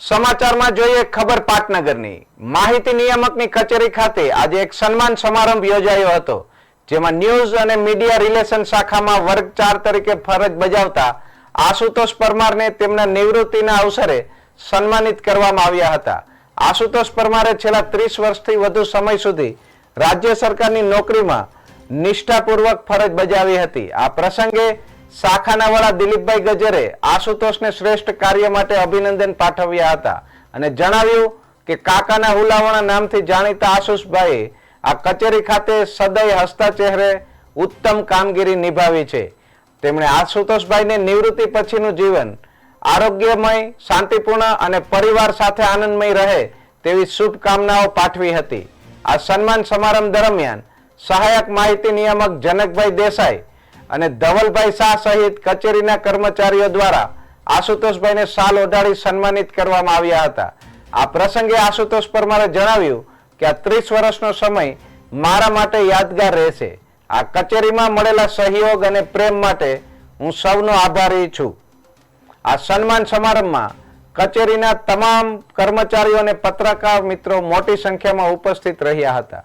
સમાચારમાં જોઈએ ખબર પાટનગરની. માહિતી નિયામકની કચેરી ખાતે આજે એક સન્માન સમારંભ યોજાયો હતો, જેમાં ન્યૂઝ અને મીડિયા રિલેશન શાખામાં વર્ગ ચાર તરીકે ફરજ બજાવતા આશુતોષ પરમારને તેમના નિવૃત્તિના અવસરે સન્માનિત કરવામાં આવ્યા હતા. આશુતોષ પરમારે છેલ્લા ત્રીસ વર્ષથી વધુ સમય સુધી રાજ્ય સરકારની નોકરીમાં નિષ્ઠાપૂર્વક ફરજ બજાવી હતી. આ પ્રસંગે શાખાના વડા દિલીપભાઈ ગજરે આશુતોષને શ્રેષ્ઠ કાર્ય માટે અભિનંદન પાઠવ્યા હતા. અને જણાવ્યું કે કાકાના હુલાવણા નામથી જાણીતા આશુષભાઈએ આ કચેરી ખાતે સદય હસતા ચહેરે ઉત્તમ કામગીરી નિભાવી છે. તેમણે આશુતોષભાઈને નિવૃત્તિ પછીનું જીવન, આરોગ્યમય, શાંતિપૂર્ણ અને પરિવાર સાથે આનંદમય રહે તેવી શુભકામનાઓ પાઠવી હતી. આ સન્માન સમારંભ દરમિયાન સહાયક માહિતી નિયામક જનકભાઈ દેસાઈ અને ધવલભાઈ શાહ સહિત કચેરીના કર્મચારીઓ દ્વારા આશુતોષભાઈને શાલ ઓઢાડી સન્માનિત કરવામાં આવ્યા હતા. આ પ્રસંગે આશુતોષ પરમારે જણાવ્યું કે આ ત્રીસ વર્ષનો સમય મારા માટે યાદગાર રહેશે. આ કચેરીમાં મળેલા સહયોગ અને પ્રેમ માટે હું સૌનો આભારી છું. આ સન્માન સમારંભમાં કચેરીના તમામ કર્મચારીઓ અને પત્રકાર મિત્રો મોટી સંખ્યામાં ઉપસ્થિત રહ્યા હતા.